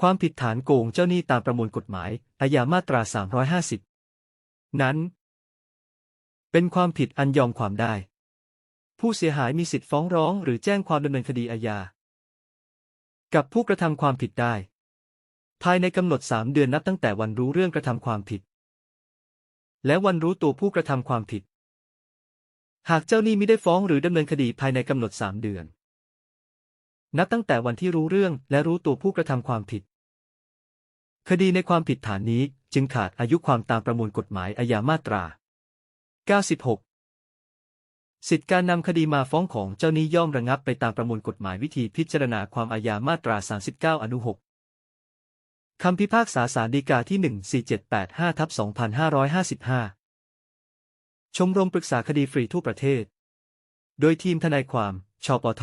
ความผิดฐานโกงเจ้าหนี้ตามประมวลกฎหมายอาญามาตรา 350 นั้น เป็นความผิดอันยอมความได้ ผู้เสียหายมีสิทธิ์ฟ้องร้องหรือแจ้งความดำเนินคดีอาญา กับผู้กระทำความผิดได้ ภายในกำหนด 3 เดือนนับตั้งแต่วันรู้เรื่องกระทำความผิด และวันรู้ตัวผู้กระทำความผิด หากเจ้าหนี้ไม่ได้ฟ้องหรือดำเนินคดีภายในกำหนด 3 เดือน นับตั้งแต่วันที่รู้เรื่องและรู้ตัวผู้กระทำความผิด คดีในความผิดฐานนี้จึงขาดอายุความตามประมวลกฎหมายอาญามาตรา 96 สิทธิการนำคดีมาฟ้องของเจ้าหนี้ย่อมระงับไปตามประมวลกฎหมายวิธีพิจารณาความอาญามาตรา 39 อนุ 6คำพิพากษาศาลฎีกาที่ 14785ทับ2555 ชมรมปรึกษาคดีฟรีทั่วประเทศ โดยทีมทนายความ ชปท